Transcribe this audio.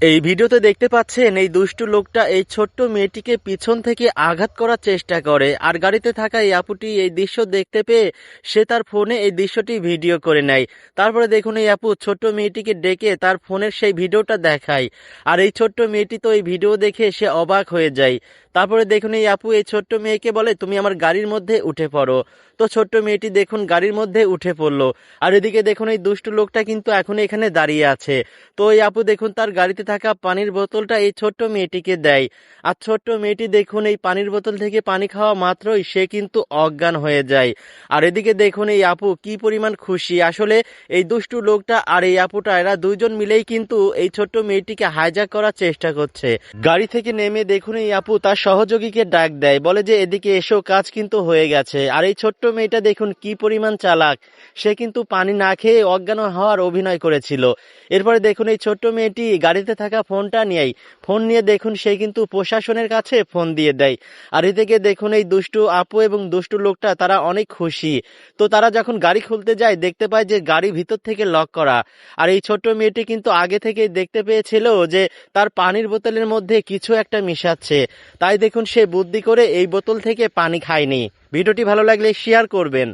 এই ভিডিওতে দেখতে পাচ্ছেন এই দুষ্টু লোকটা এই ছোট্ট মেয়েটিকে পিছন থেকে আঘাত করার চেষ্টা করে। আর গাড়িতে থাকা এই আপুটি এই দৃশ্য দেখতে পেয়ে সে তার ফোনে এই দৃশ্যটি ভিডিও করে নেয়। তারপরে দেখুন এই আপু ছোট্ট মেয়েটিকে ডেকে তার ফোনের সেই ভিডিওটা দেখায়। আর এই ছোট্ট মেয়েটি তো এই ভিডিও দেখে সে অবাক হয়ে যায়। তারপরে দেখুন এই আপু এই ছোট্ট মেয়েকে বলে, তুমি আমার গাড়ির মধ্যে উঠে পড়ো। তো ছোট্ট মেয়েটি দেখুন গাড়ির মধ্যে উঠে পড়ল। আর এদিকে দেখুন এই দুষ্টু লোকটা কিন্তু এখন এখানে দাঁড়িয়ে আছে। তো এই আপু দেখুন তার গাড়িতে থাকা পানির বোতলটা এই ছোট্ট মেয়েটিকে দেয়। আর ছোট্ট মেয়েটি দেখুন, এই পানির বোতল থেকে পানি খাওয়া মাত্রই সে কিন্তু অজ্ঞান হয়ে যায়। আর এদিকে দেখুন, এই আপু কি পরিমাণ খুশি। আসলে এই দুষ্টু লোকটা আর এই আপুটা, এরা দুইজন মিলেই কিন্তু এই ছোট্ট মেয়েটিকে হাইজ্যাক করার চেষ্টা করছে। গাড়ি থেকে নেমে দেখুন, এই আপু তার সহযোগীকে ডাক দেয়। বলে যে, এদিকে এসো, কাজ কিন্তু হয়ে গেছে। আর এই ছোট্ট মেয়েটা দেখুন, কি পরিমাণ চালাক। সে কিন্তু পানি না খেয়ে অজ্ঞান হওয়ার অভিনয় করেছিল। এরপরে দেখুন, এই ছোট্ট মেয়েটি গাড়িতে থাকা ফোনটা নিয়েই। ফোন নিয়ে দেখুন, সে কিন্তু প্রশাসনের কাছে ফোন দিয়ে দেয়। আর এ থেকে দেখুন, এই দুষ্টু আপু এবং দুষ্টু লোকটা, তারা অনেক খুশি। তো তারা যখন গাড়ি খুলতে যায়, দেখতে পায় যে গাড়ি ভিতর থেকে লক করা। আর এই ছোট্ট মেয়েটি কিন্তু আগে থেকেই দেখতে পেয়েছিল যে তার পানির বোতলের মধ্যে কিছু একটা মিশাচ্ছে। তাই দেখুন, সে বুদ্ধি করে এই বোতল থেকে পানি খায়নি। ভিডিওটি ভালো লাগলে শেয়ার করবেন।